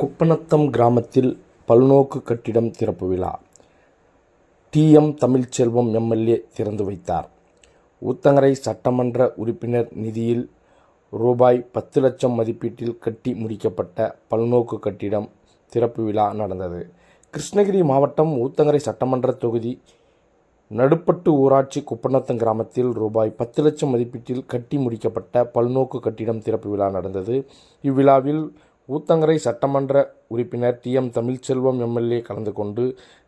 குப்பநத்தம் கிராமத்தில் பல்நோக்கு கட்டிடம் திறப்பு விழா டி. எம். தமிழ்ச்செல்வம் எம்எல்ஏ திறந்து வைத்தார். ஊத்தங்கரை சட்டமன்ற உறுப்பினர் நிதியில் ரூபாய் பத்து லட்சம் மதிப்பீட்டில் கட்டி முடிக்கப்பட்ட பல்நோக்கு கட்டிடம் திறப்பு விழா நடந்தது. கிருஷ்ணகிரி மாவட்டம் ஊத்தங்கரை சட்டமன்ற தொகுதி நடுப்பட்டு ஊராட்சி குப்பநத்தம் கிராமத்தில் ரூபாய் பத்து லட்சம் மதிப்பீட்டில் கட்டி முடிக்கப்பட்ட பல்நோக்கு கட்டிடம் திறப்பு விழா நடந்தது. இவ்விழாவில் ஊத்தங்கரை சட்டமன்ற உறுப்பினர் டி. எம். தமிழ்ச்செல்வம் எம்எல்ஏ கலந்து கொண்டு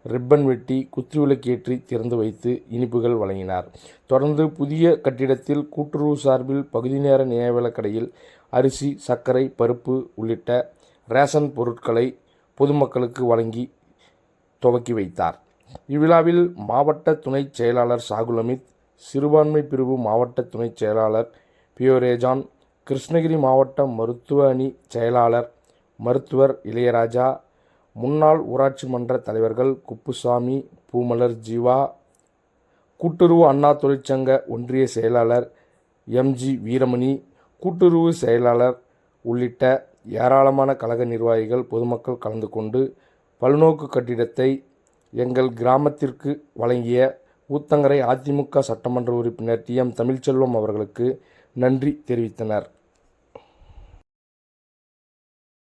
ரிப்பன் வெட்டி குத்துவிளக்கு ஏற்றி திறந்து வைத்து இனிப்புகள் வழங்கினார். தொடர்ந்து புதிய கட்டிடத்தில் கூட்டுறவு சார்பில் பகுதி நேர நியாயவிலக்கடையில் அரிசி, சர்க்கரை, பருப்பு உள்ளிட்ட ரேஷன் பொருட்களை பொதுமக்களுக்கு வழங்கி துவக்கி வைத்தார். இவ்விழாவில் மாவட்ட துணைச் செயலாளர் சாகுலமித் சிறுபான்மை பிரிவு மாவட்ட துணைச் செயலாளர் பியோரேஜான், கிருஷ்ணகிரி மாவட்ட மருத்துவ அணி செயலாளர் மருத்துவர் இளையராஜா, முன்னாள் ஊராட்சி மன்ற தலைவர்கள் குப்புசாமி, பூமலர் ஜீவா, கூட்டுறவு அண்ணா தொழிற்சங்க ஒன்றிய செயலாளர் எம்ஜி வீரமணி, கூட்டுறவு செயலாளர் உள்ளிட்ட ஏராளமான கழக நிர்வாகிகள், பொதுமக்கள் கலந்து கொண்டு பல்நோக்கு கட்டிடத்தை எங்கள் கிராமத்திற்கு வழங்கிய ஊத்தங்கரை அதிமுக சட்டமன்ற உறுப்பினர் டி. எம். தமிழ்ச்செல்வம் அவர்களுக்கு நன்றி தெரிவித்தனர்.